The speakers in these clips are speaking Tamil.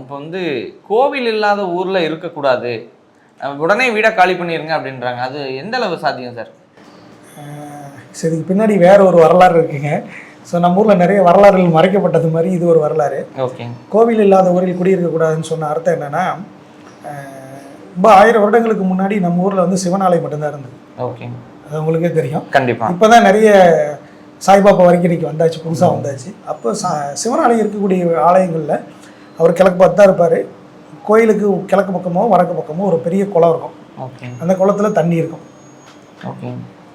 இப்போ வந்து கோவில் இல்லாத ஊரில் இருக்கக்கூடாது. உடனே வீடை காலி பண்ணிருங்க அப்படின்றாங்க. அது எந்த அளவு சாத்தியம் சார்? சரி இதுக்கு பின்னாடி வேற ஒரு வரலாறு இருக்குங்க. ஸோ நம்ம ஊரில் நிறைய வரலாறுகள் மறைக்கப்பட்டது மாதிரி இது ஒரு வரலாறு. ஓகே. கோவில் இல்லாத ஊரில் குடியிருக்கக்கூடாதுன்னு சொன்ன அர்த்தம் என்னன்னா ரொம்ப ஆயிரம் வருடங்களுக்கு முன்னாடி நம்ம ஊரில் வந்து சிவனாலயம் மட்டும்தான் இருந்தது. ஓகே. அது உங்களுக்கே தெரியும். கண்டிப்பா. இப்போ தான் நிறைய சாய்பாபா வரைக்கும் வந்தாச்சு புதுசாக வந்தாச்சு. அப்போ சா சிவனாலயம் இருக்கக்கூடிய ஆலயங்களில் அவர் கிழக்கு பார்த்து தான் இருப்பார். கோயிலுக்கு கிழக்கு பக்கமோ வடக்கு பக்கமோ ஒரு பெரிய குளம் இருக்கும். அந்த குளத்துல தண்ணி இருக்கும். ஓகே.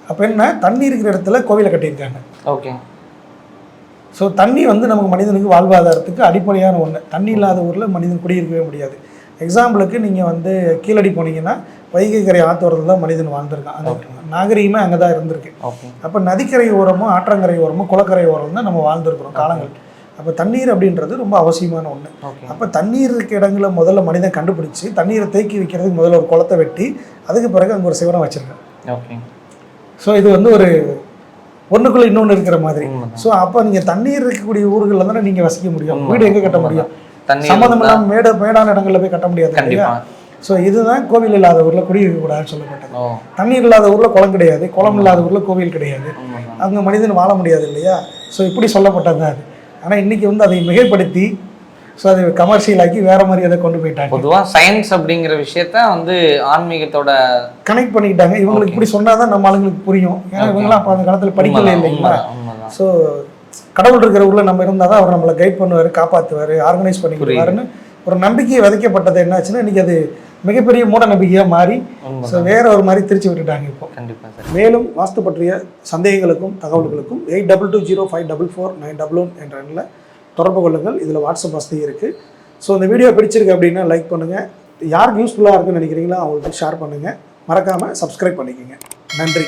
அப்போ என்ன? தண்ணி இருக்கிற இடத்துல கோவிலை கட்டியிருக்காங்க. ஓகே. ஸோ தண்ணி வந்து நமக்கு மனிதனுக்கு வாழ்வாதாரத்துக்கு அடிப்படையான ஒன்று தண்ணி இல்லாத ஊரில் மனிதன் குடியிருக்கவே முடியாது. எக்ஸாம்பிளுக்கு நீங்கள் வந்து கீழடி போனீங்கன்னா வைகை கரை ஆத்தோரத்தில் தான் மனிதன் வாழ்ந்திருக்கான். நாகரிகமே அங்கே தான் இருந்திருக்கு அப்போ நதிக்கரை ஓரமும் ஆற்றங்கரை ஓரமும் குளக்கரை ஓரம் தான் நம்ம வாழ்ந்திருக்கிறோம் காலங்கள். அப்போ தண்ணீர் அப்படின்றது ரொம்ப அவசியமான ஒன்று அப்போ தண்ணீர் இருக்க இடங்களை முதல்ல மனிதன் கண்டுபிடிச்சு தண்ணீரை தேக்கி வைக்கிறதுக்கு முதல்ல ஒரு குளத்தை வெட்டி அதுக்கு பிறகு அங்கே ஒரு சிவனை வச்சிருக்கான் ஓகே. ஸோ இது வந்து ஒரு ஒன்றுக்குள்ள இன்னொன்று இருக்கிற மாதிரி. ஸோ அப்போ நீங்கள் தண்ணீர் இருக்கக்கூடிய ஊர்களில் தானே நீங்கள் வசிக்க முடியும். வீடு எங்கே கட்ட முடியும்? சம்மந்தம் இல்லாமல் மேட மேடான இடங்களில் போய் கட்ட முடியாது கண்டிப்பா. ஸோ இதுதான் கோவில் இல்லாத ஊரில் குடியிருக்கக்கூடாதுன்னு சொல்லப்பட்டது. தண்ணீர் இல்லாத ஊரில் குளம் கிடையாது குளம் இல்லாத ஊரில் கோவில் கிடையாது. அங்கே மனிதன் வாழ முடியாது இல்லையா? ஸோ இப்படி சொல்லப்பட்டது தான் அது. ஆனால் இன்னைக்கு வந்து அதை மிகைப்படுத்தி ஸோ அதை கமர்ஷியல் ஆக்கி வேற மாதிரி அதை கொண்டு போயிட்டாங்க. பொதுவா சயின்ஸ் அப்படிங்கிற விஷயத்த வந்து ஆன்மீகத்தோட கனெக்ட் பண்ணிக்கிட்டாங்க. இவங்களுக்கு இப்படி சொன்னாதான் நம்ம ஆளுங்களுக்கு புரியும். ஏன்னா இவங்களாம் அப்போ அந்த காலத்தில் படிக்கல உண்மைதான், இல்லைங்களா. ஸோ கடவுள் இருக்கிற ஊரில் நம்ம இருந்தால் தான் அவர் நம்மளை கைட் பண்ணுவார் காப்பாற்றுவார் ஆர்கனைஸ் பண்ணிக்கிடுவாருன்னு ஒரு நம்பிக்கை விதைக்கப்பட்டது என்னாச்சுன்னா இன்னைக்கு அது மிகப்பெரிய மூட நம்பிக்கையாக மாறி ஸோ வேற ஒரு மாதிரி திரிச்சு விட்டுட்டாங்க இப்போ. கண்டிப்பா சார். மேலும் வாஸ்து பற்றிய சந்தேகங்களுக்கும் தகவல்களுக்கும் eight double two zero five double four nine double one என்ற எண்ணில் தொடர்பு கொள்ளுங்கள். இதில் வாட்ஸ்அப் வசதி இருக்குது ஸோ இந்த வீடியோ பிடிச்சிருக்கு அப்படின்னா லைக் பண்ணுங்கள் யாருக்கு யூஸ்ஃபுல்லாக இருக்குன்னு நினைக்கிறீங்களோ அவங்களுக்கு ஷேர் பண்ணுங்கள் மறக்காமல் சப்ஸ்கிரைப் பண்ணிக்கோங்க. நன்றி.